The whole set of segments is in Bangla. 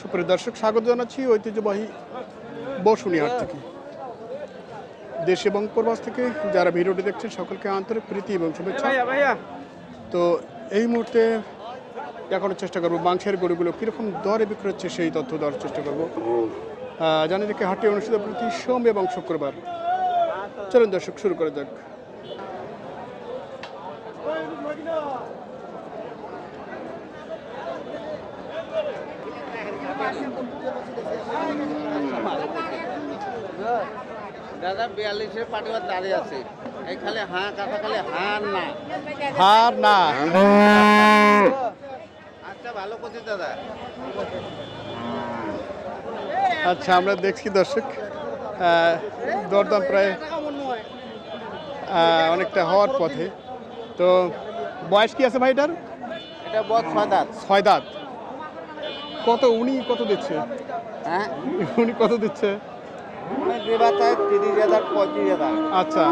সুপ্রিয় দর্শক স্বাগত জানাচ্ছি ঐতিহ্যবাহী বসুনি হাট থেকে। দেশ এবং প্রবাস থেকে যারা ভিডিওটি দেখছেন সকলকে আন্তরিক প্রীতি এবং শুভেচ্ছা। তো এই মুহূর্তে দেখানোর চেষ্টা করব মাংসের গরুগুলো কীরকম দরে বিক্রি হচ্ছে সেই তথ্য দেওয়ার চেষ্টা করব। জানি রেখে হাটটি অনুষ্ঠিত প্রতি সোম এবং শুক্রবার। চলুন দর্শক শুরু করা যাক। দাদা বিয়াল্লিশের পাটিবার দাঁড়িয়ে আছে। এই খালি হাঁ কাটা খালি হার না। হার না। আচ্ছা ভালো করছি দাদা। আচ্ছা আমরা দেখছি দর্শক। দরদাম প্রায় অনেকটা হওয়ার পথে। তো বয়স কি আছে ভাইটার? এটা বদ ছয় দাঁত। ছয় দাঁত। কত উনি কত দিচ্ছে? হ্যাঁ? উনি কত দিচ্ছে? তিরিশ হাজার পঁয়ত্রিশ হাজার। আচ্ছা।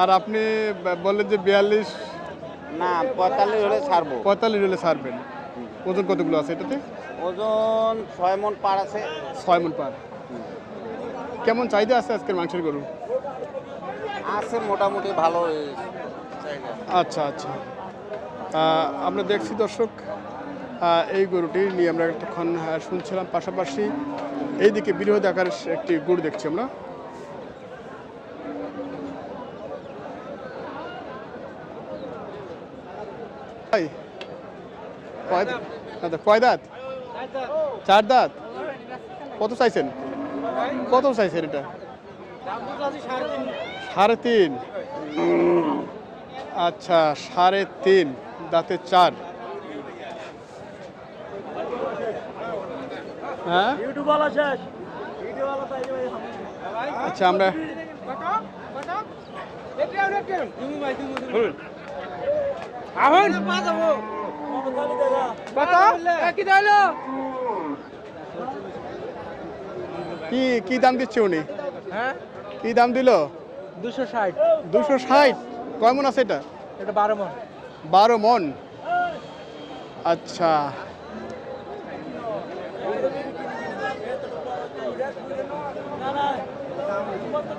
আর আপনি বললেন যে বিয়াল্লিশ না পঁয়তাল্লিশ হলে ছাড়বো। পঁয়তাল্লিশ হলে ছাড়বেন। ওজন কতগুলো আছে এটাতে? ওজন ছয় মন পার আছে। ছয় মন পার। কেমন চাহিদা আছে আজকের মাংসের গরু? আছে মোটামুটি ভালো। আচ্ছা আচ্ছা। আমরা দেখছি দর্শক। এই গরুটি নিয়ে আমরা এতক্ষণ শুনছিলাম। পাশাপাশি এইদিকে বৃহৎ আকারের একটি গরু দেখছি আমরা। কয় দাঁত? চার দাঁত? কত চাইছেন? কত চাইছেন এটা? সাড়ে তিন। আচ্ছা সাড়ে তিন, দাঁতে চার। হ্যাঁ? আচ্ছা আমরা কি কি দাম দিচ্ছে উনি? হ্যাঁ? কি দাম দিল? দুশো ষাট। দুশো ষাট? কয় মন আছে এটা? এটা বারো মন। বারো মন। আচ্ছা।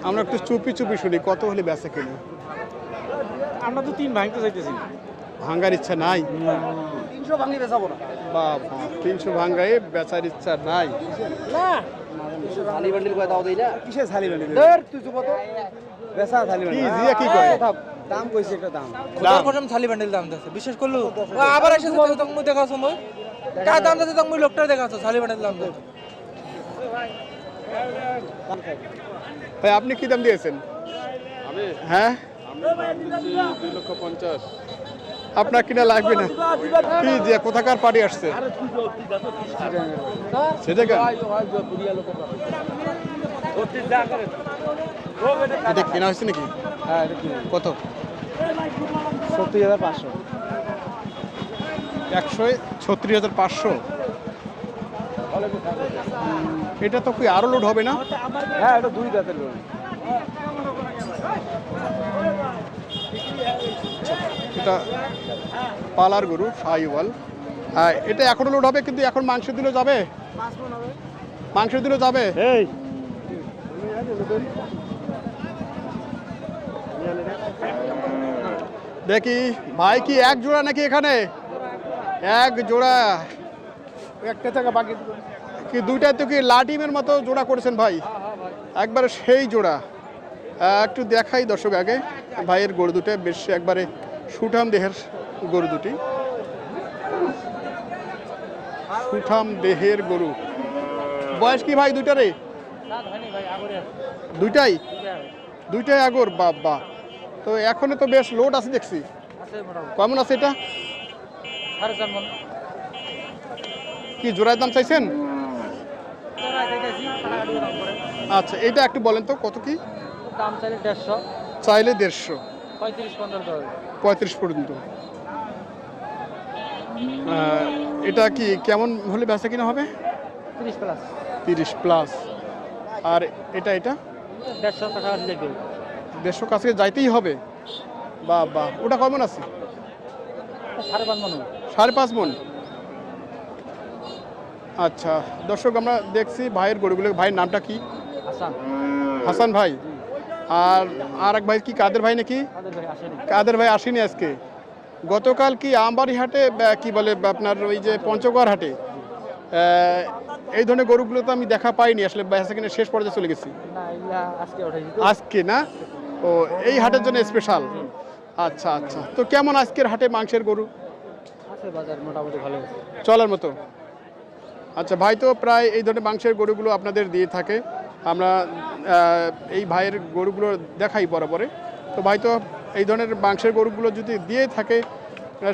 আমরা একটু চুপি চুপি শুনি কত হলে বেচা কিনে? আমরা তো তিন ভাঙতে চাইতেছি। ভাঙ্গার ইচ্ছা নাই? তিনশো ভাঙি বেচাবো না। বাবা তিনশো ভাঙ্গায় বেচার ইচ্ছা নাই। না। বান্ডিল দাও দিই না। কিসে থালি বানি ধর তুই চুপ তো বেচা কি জিয়া কি করে দাম কইছে একটা দাম। বান্ডিল দাম করল? আবার এসে দেখাছো মই কার দাম দিচ্ছে তখন লোকটা দেখাছো থালি বান্ডিল দাম ভাই আপনি কি দাম দিয়েছেন? আমি? হ্যাঁ? দুই লক্ষ পঞ্চাশ। আপনার কিনা লাগবে না? কি যে কোথাকার পার্টি আসছে? সেটা? এটা কেনা হয়েছে নাকি? হ্যাঁ কত? সত্তর হাজার পাঁচশো। একশো ছত্রিশ হাজার পাঁচশো। এটা তো কি আরও লোড হবে না? হ্যাঁ এটা দুই দাঁতের লোড এটা পালার গরু সাইওয়াল। এটা এখনও লোড হবে কিন্তু এখন মাংসের দিনও যাবে? মাংস দিনও যাবে? এই। দেখি ভাই কি এক জোড়া নাকি এখানে? এক জোড়া। একটা টাকা বাকি কি দুইটা তো কি লাটিমের মতো জোড়া করেছেন ভাই? একবারে সেই জোড়া। একটু দেখাই দর্শক আগে ভাইয়ের গরু দুটো বেশ একবারে সুঠাম দেহের গরু দুটি। সুঠাম দেহের গরু। বয়স কি ভাই দুইটা রে? দুইটাই? দুইটাই আগর বাবা। তো এখনও তো বেশ লোড আছে দেখছি। কেমন আছে এটা? কি জোড়ার দাম চাইছেন? আচ্ছা এটা একটু বলেন তো কত কি? দাম চাইলে দেড়শো। চাইলে দেড়শো। পঁয়ত্রিশ পঁয়ত্রিশ পর্যন্ত। এটা কি কেমন হলে বেচা কিনা হবে? তিরিশ প্লাস। তিরিশ প্লাস। আর এটা এটা? দেড়শো কাছাকাছি দেখবে দেড়শো কাছে যাইতেই হবে। বা বা ওটা কেমন আছে? সাড়ে পাঁচ মন সাড়ে পাঁচ মন। আচ্ছা দর্শক আমরা দেখছি ভাইয়ের গরুগুলো। ভাইয়ের নামটা কি? হাসান। ভাই। আর আর এক ভাই কি কাদের ভাই নাকি? কাদের ভাই আসেনি। আজকে? গতকাল কি আমবাড়ি হাটে কি বলে আপনার ওই যে পঞ্চগড় হাটে এই ধরনের গরুগুলো তো আমি দেখা পাইনি আসলে কিনে শেষ পর্যায়ে চলে গেছি। আজকে না? ও এই হাটের জন্য স্পেশাল আচ্ছা আচ্ছা। তো কেমন আজকের হাটে মাংসের গরু? চলার মতো। আচ্ছা ভাই তো প্রায় এই ধরনের মাংসের গরুগুলো আপনাদের দিয়ে থাকে। আমরা এই ভাইয়ের গরুগুলো দেখাই বরাবরে। তো ভাই তো এই ধরনের মাংসের গরুগুলো যদি দিয়ে থাকে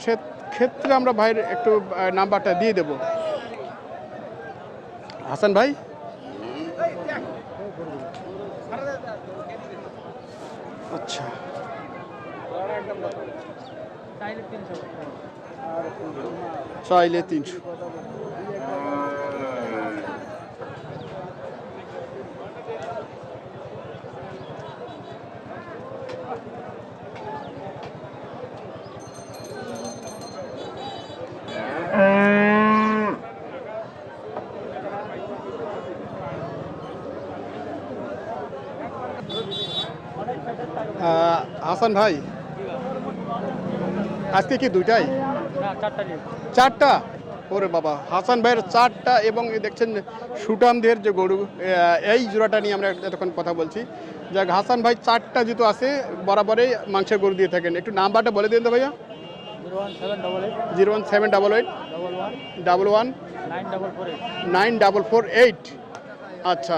সে ক্ষেত্রে আমরা ভাইয়ের একটু নাম্বারটা দিয়ে দেব। হাসান ভাই? আচ্ছা। চাইলে তিনশো। হাসান ভাই আজকে কি দুইটাই চারটা ওরে বাবা হাসান ভাইয়ের চারটা এবং দেখছেন সুটামদের যে গরু এই জোড়াটা নিয়ে আমরা এতক্ষণ কথা বলছি যাক হাসান ভাই চারটা জুতো আছে বরাবরই মাংসের গরু দিয়ে থাকেন একটু নাম্বারটা বলে দিন তো ভাইয়া zero one seven double eight double one nine double four eight আচ্ছা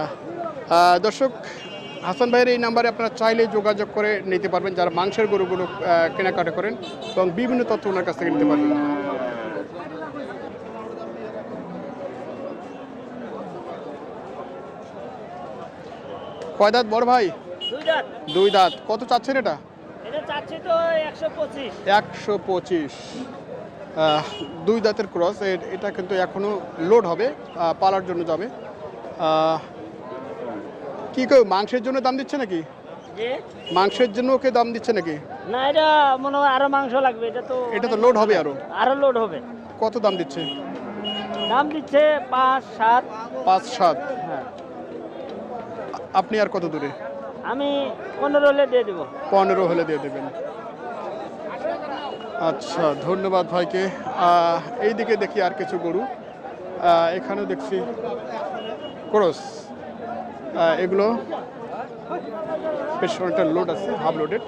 দর্শক হাসান ভাইয়ের এই নাম্বারে আপনারা চাইলে যোগাযোগ করে নিতে পারবেন যারা মাংসের গরুগুলো কেনাকাটা করেন এবং বিভিন্ন তথ্য ওনার কাছ থেকে নিতে পারবেন। কয় দাঁত বড় ভাই? দুই দাঁত। কত চাচ্ছেন এটা? একশো পঁচিশ। দুই দাঁতের ক্রস এটা কিন্তু এখনও লোড হবে পালার জন্য যাবে। আহ, কি কেউ মাংসের জন্য দাম দিচ্ছে নাকি? মাংসের জন্য ওকে দাম দিচ্ছে নাকি? না এটা মনে হয় আরও মাংস লাগবে এটা তো এটা তো লোড হবে আরও। আরও লোড হবে। কত দাম দিচ্ছে? দাম দিচ্ছে পাঁচ সাত। পাঁচ সাত। হ্যাঁ। আপনি আর কত দূরে? আমি পনেরো হলে দিয়ে দেবো। পনেরো হলে দিয়ে দেবেন। আচ্ছা ধন্যবাদ ভাইকে। এইদিকে দেখি আর কিছু গরু। এখানেও দেখছি। ক্রস। এগুলো বেশ অনেকটা লোড আছে হাফ লোডেড?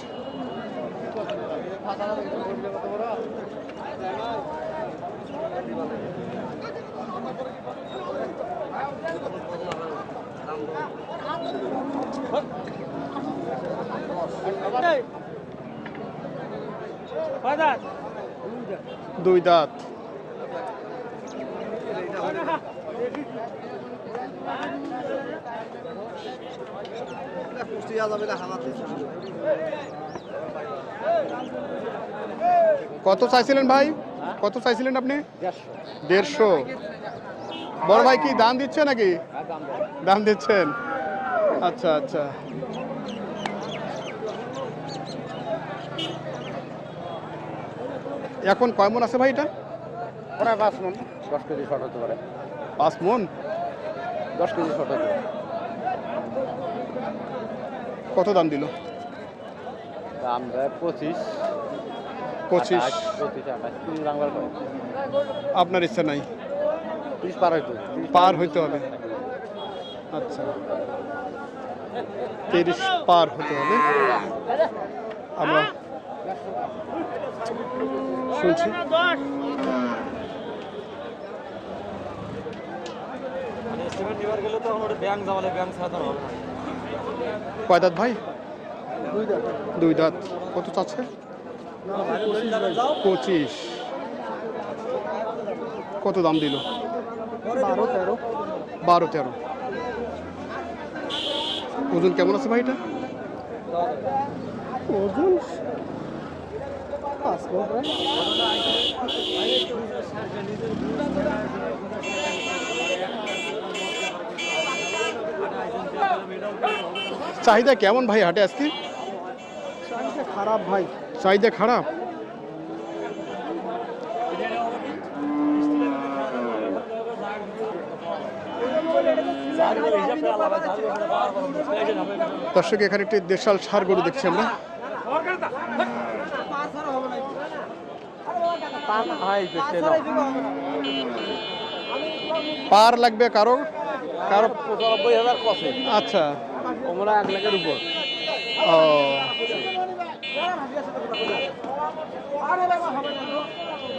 দুই দাঁত কত চাইছিলেন ভাই? কত চাইছিলেন আপনি? দেড়শো। বড় ভাই কি দাম দিচ্ছে নাকি? দাম দিচ্ছেন? আচ্ছা আচ্ছা। এখন কয় মন আছে ভাই এটা? প্রায় পাঁচ মন। দশ কেজি শর্ট হতে পারে। পাঁচ মন? দশ কেজি শর্ট হতে পারে। কত দাম দিল? দাম দেয় পঁচিশ। পঁচিশ। আপনার ইচ্ছা নাই? পার হইতো। পার হইতে হবে। আচ্ছা। তিরিশ পার হতে হবে। আমরা শুনছি। এস্টিমেট নিবার গেলে তো ব্যাংক যাওয়ালে ব্যাংক ছাড়া তো হবে না। কয় দাঁত ভাই? দুই দাঁত। কত চাচ্ছে? পঁচিশ। কত দাম দিল? বারো তেরো। বারো তেরো। ওজন কেমন আছে ভাই এটা? ওজন পাঁচ চাহিদা কেমন ভাই হাটে আসছি খারাপ ভাই। চাহিদা খারাপ? দর্শক এখানে একটি দেশাল সার গরু দেখছি আমরা। পার লাগবে কারও? কারও হাজার আচ্ছা। আমরা এক লাখের উপর। ও।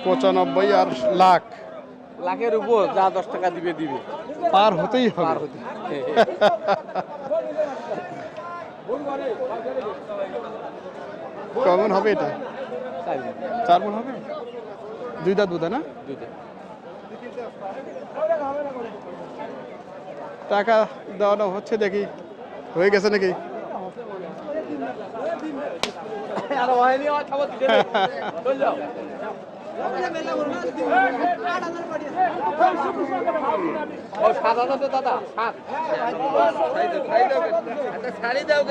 পঁচানব্বই আর লাখ। লাখের উপর যা দশ টাকা দিবে দিবে। পার হতেই হবে। কেমন হবে এটা? চার মন। হবে? দুই দাঁত দুধা না? দুইটা টাকা দেওয়ানো হচ্ছে দেখি। হয়ে গেছে নাকি? দাদা টাকা দাও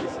দিচ্ছে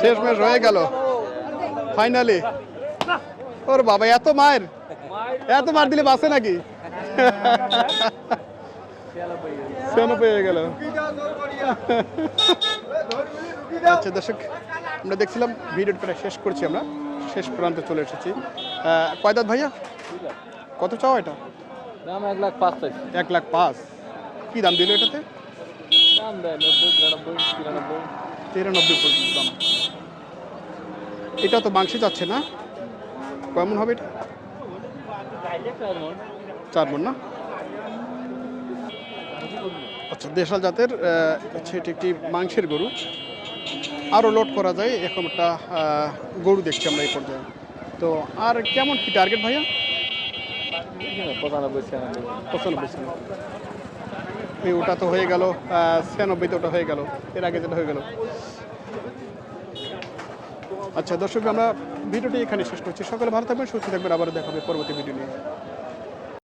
শেষ ম্যাচ হয়ে গেল। ফাইনালি ওর বাবা এত মায়ের? এত মার দিলে বাসে নাকি? গেল। আচ্ছা দর্শক আমরা দেখছিলাম ভিডিওটা প্রায় শেষ করছি আমরা। শেষ প্রান্তে চলে এসেছি। আহ, কয় ভাইয়া? কত চাও এটা? দাম এক লাখ পাঁচ এক লাখ পাঁচ। কি দাম দিল এটাতে? দাম দেয় নব্বই তিরানব্বই। তিরানব্বই পর্যন্ত দাম। এটা তো মাংসে যাচ্ছে না। কেমন হবে এটা? চার মন না? আচ্ছা দেশাল জাতের এটি একটি মাংসের গরু। আরও লোড করা যায় এরকম একটা গরু দেখছি আমরা এই পর্যায়ে। তো আর কেমন কি টার্গেট ভাইয়া? পঁচানব্বই ছিয়ানব্বই। পঁচানব্বই ওটা তো হয়ে গেল ছিয়ানব্বইতে ওটা হয়ে গেল, এর আগে যেটা হয়ে গেল। আচ্ছা দর্শক, আমরা ভিডিওটি এখানে শেষ করছি। সকলে ভালো থাকবেন, সুস্থ থাকবেন আবার দেখাবে পরবর্তী ভিডিও নিয়ে।